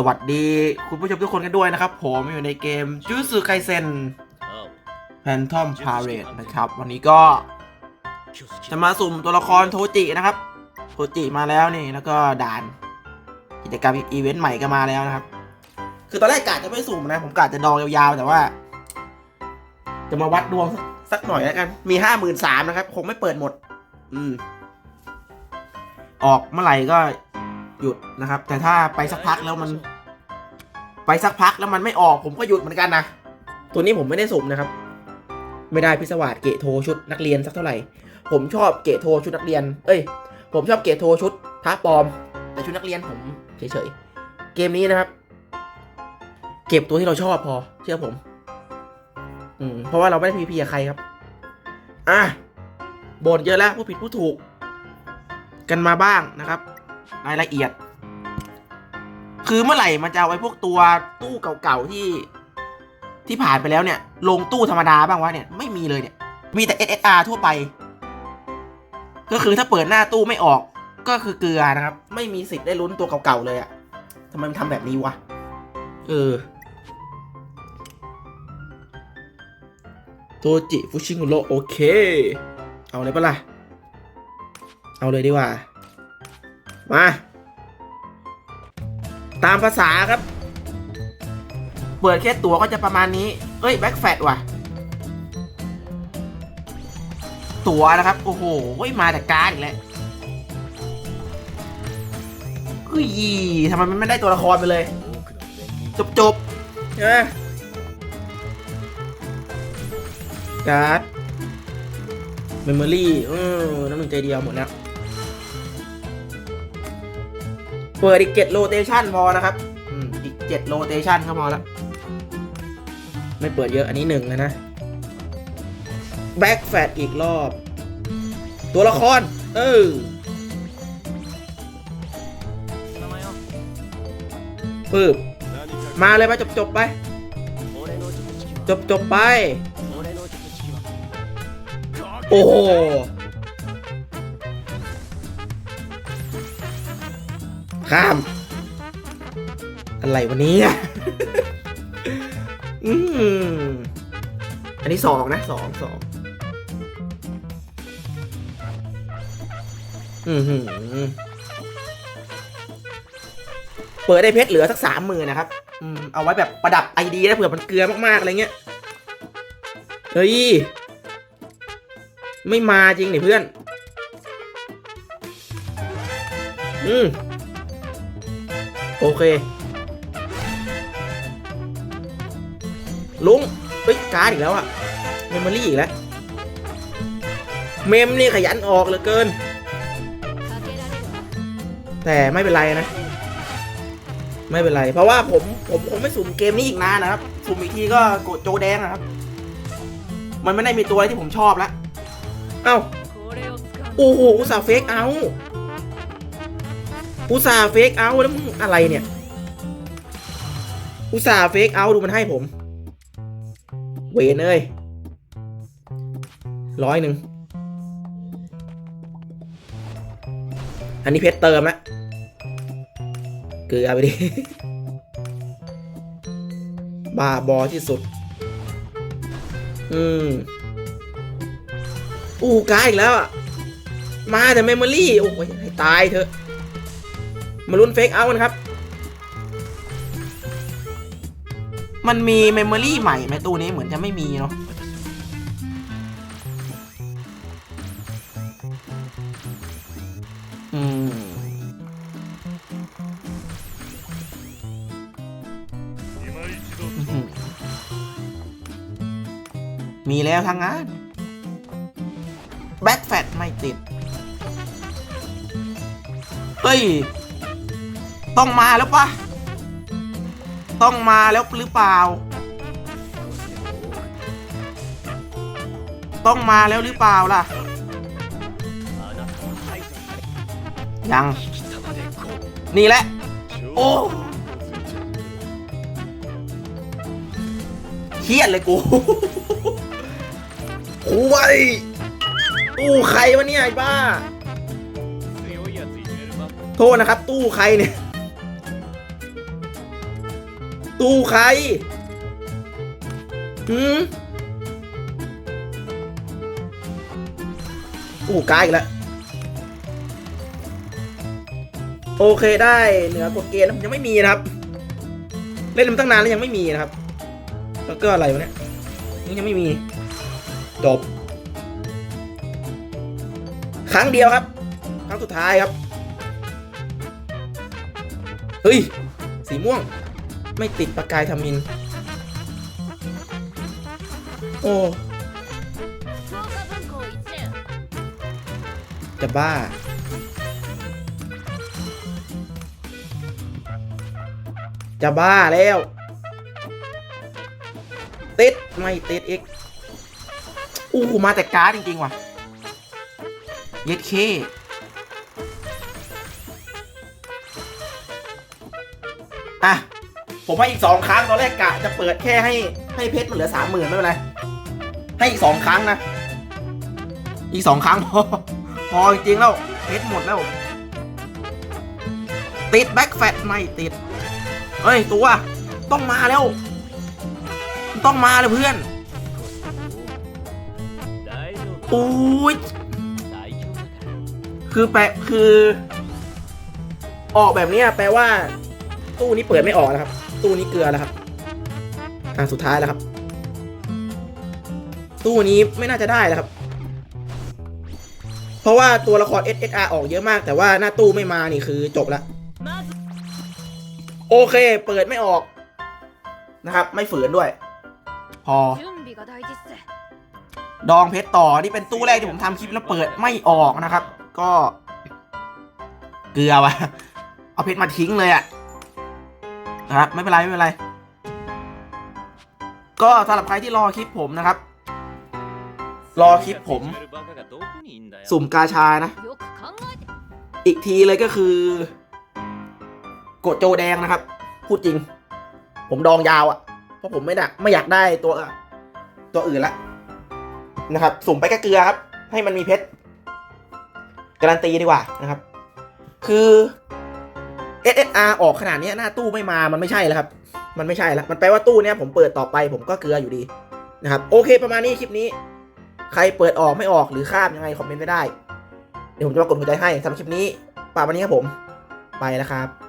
สวัสดีคุณผู้ชมทุกคนกันด้วยนะครับ ผมอยู่ในเกมจูสึไคเซนแพนทอมพาเรตนะครับ วันนี้ก็ จะมาสุ่มตัวละครโทจินะครับ โทจิมาแล้วนี่แล้วก็ด่าน กิจกรรมอีเวนต์ใหม่ก็มาแล้วนะครับ คือตอนแรกกะจะไม่สุ่มนะ ผมกะจะดองยาวๆ แต่ว่า จะมาวัดดวงสักหน่อยแล้วกัน มีห้าหมื่นสามนะครับ คงไม่เปิดหมด อืม ออกเมื่อไหร่ก็ หยุดนะครับ แต่ถ้าไปสักพักแล้วมัน ไปสักพักแล้วมันไม่ออกผมก็หยุดเหมือนกันนะ ตัวนี้ผมไม่ได้สุ่มนะครับ ไม่ได้พิศวาสเกะโทชุดนักเรียนสักเท่าไหร่ ผมชอบเกะโทชุดนักเรียน เอ้ย ผมชอบเกะโทชุดพระปลอม แต่ชุดนักเรียนผมเฉยๆ เกมนี้นะครับ เก็บตัวที่เราชอบพอ เชื่อผม อืม เพราะว่าเราไม่ได้พีพีกับใครครับ อะบ่นเยอะแล้วผู้ผิดผู้ถูกกันมาบ้างนะครับ รายละเอียด คือเมื่อไหร่มันจะเอาไอ้พวกตัวตู้เก่าๆที่ ที่ผ่านไปแล้วเนี่ย ลงตู้ธรรมดาบ้างวะเนี่ยไม่มีเลยเนี่ย มีแต่ SSR ทั่วไป ก็คือถ้าเปิดหน้าตู้ไม่ออก ก็คือเกลือนะครับ ไม่มีสิทธิ์ได้ลุ้นตัวเก่าๆเลยอะทำไมมันทำแบบนี้วะ เออโทจิ ฟุชิงุโรโอเค เอาเลยปะล่ะ เอาเลยดีกว่า มา ตามภาษาครับ เปิดแค่ตัวก็จะประมาณนี้ เอ้ย แบ็คแฟตว่ะ ตัวนะครับ โอ้โหมาแต่การอีกแล้วเฮ้ยทำไมมันไม่ได้ตัวละครไปเลย จบจบๆใช่ไหมการ์ดเมมโมรี่เออน้ำหนึ่งใจเดียวหมดแล้ว เปิดอีกเจ็ดโรเตชันพอนะครับ อืม อีกเจ็ดโรเตชันก็พอแล้วไม่เปิดเยอะอันนี้หนึ่งนะนะแบ็กแฟตอีกรอบ ตัวละคร เออปึ๊บมาเลยไป จบจบๆไปจบจบๆไป โอ้โห ข้าม อะไรวันนี้อืมอันนี้สองนะสองสองอืมหือเปิดได้เพชรเหลือสักสามหมื่นนะครับ อืม เอาไว้แบบประดับไอดีนะเผื่อมันเกลือมากๆอะไรเงี้ย เฮ้ย ไม่มาจริงนี่เพื่อน อืม โอเค ลุงเฮ้ยการ์ดอีกแล้วอะเมมโมรี่อีกแล้ว เมมนี่ขยันออกเหลือเกิน แต่ไม่เป็นไรนะ ไม่เป็นไร เพราะว่าผมผมคงไม่สุ่มเกมนี้อีกนานนะครับ สุ่มอีกทีก็โกดโจแดงนะครับ มันไม่ได้มีตัวอะไรที่ผมชอบแล้ว เอ้า โอ้โหอุตส่าห์เฟกเอา อุตส่าห์เฟกเอาแล้วมึงอะไรเนี่ย อุตส่าห์เฟกเอาดูมันให้ผม เวนเอ้ยร้อยหนึ่ง อันนี้เพชรเติมละเกลือไปดิบ้าบอที่สุด อืมอู้กายอีกแล้วอะมาแต่เมมโมรี่ โอ้ยให้ตายเถอะ มาลุ้นเฟกเอากันครับ มันมีเมมโมรี่ใหม่ไหมตู้นี้เหมือนจะไม่มีเนาะอืมมีแล้วทางงานแบ็คแฟตไม่ติด เฮ้ย ต้องมาแล้วปะต้องมาแล้วหรือเปล่า ต้องมาแล้วหรือเปล่าล่ะ ยัง นี่แหละ โอ้เครียดเลยกูโอ้ยตู้ใครวะเนี่ยไอ้บ้า โทษนะครับ ตู้ใครเนี่ย ตู้ใครหืมโอ้กายอีกแล้วโอเคได้เหนือกฎเกณฑ์ยังไม่มีนะครับ เล่นมาตั้งนานแล้วยังไม่มีนะครับ แล้วก็อะไรวะเนี่ยนี่ยังไม่มีจบครั้งเดียวครับ ครั้งสุดท้ายครับ เฮ้ย สีม่วง ไม่ติดประกายทมิน โอ้จะบ้า จะบ้าแล้ว ติด ไม่ติดอีกอู้มาแต่การ์ดจริง ๆ ว่ะ เย็ดเค ผมให้อีกสองครั้งตอนแรกกะจะเปิดแค่ให้ให้เพชรมันเหลือสามหมื่นไม่เป็นไรให้อีกสองครั้งนะ อีกสองครั้งพอพอจริงแล้วเพชรหมดแล้ว ติดแบ็กแฟตไม่ติดเฮ้ยตัวต้องมาแล้ว ต้องมาเลยเพื่อนอุ้ยคือแปลคือ ออกแบบนี้แปลว่า ตู้นี้เปิดไม่ออกนะครับ ตู้นี้เกลือแล้วครับ อ่าสุดท้ายแล้วครับ ตู้นี้ไม่น่าจะได้แล้วครับ เพราะว่าตัวละคร SSR ออกเยอะมาก แต่ว่าหน้าตู้ไม่มานี่คือจบละโอเค เปิดไม่ออกนะครับ ไม่ฝืนด้วย พอ ดองเพชรต่อนี่เป็นตู้แรกที่ผมทำคลิปแล้วเปิดไม่ออกนะครับ ก็ เกลือวะเอาเพชรมาทิ้งเลยอะ นะครับไม่เป็นไรไม่เป็นไร ก็สำหรับใครที่รอคลิปผมนะครับ รอคลิปผม สุ่มกาชานะ อีกทีเลยก็คือ กดโจแดงนะครับ พูดจริง ผมดองยาวอะ่ะ เพราะผมไม่ได้ไม่อยากได้ตัว ตัวอื่นละนะครับ สุ่มไปกระเกลือครับ ให้มันมีเพชรการันตีดีกว่านะครับ คือ SSR ออกขนาดนี้หน้าตู้ไม่มามันไม่ใช่แล้วครับ มันไม่ใช่แล้ว มันแปลว่าตู้เนี้ยผมเปิดต่อไปผมก็เกลืออยู่ดีนะครับ โอเคประมาณนี้คลิปนี้ ใครเปิดออกไม่ออกหรือข้ามยังไงคอมเมนต์ไม่ได้ เดี๋ยวผมจะมากดหัวใจให้สำหรับคลิปนี้ปากวันนี้ครับผม ไปแล้วครับ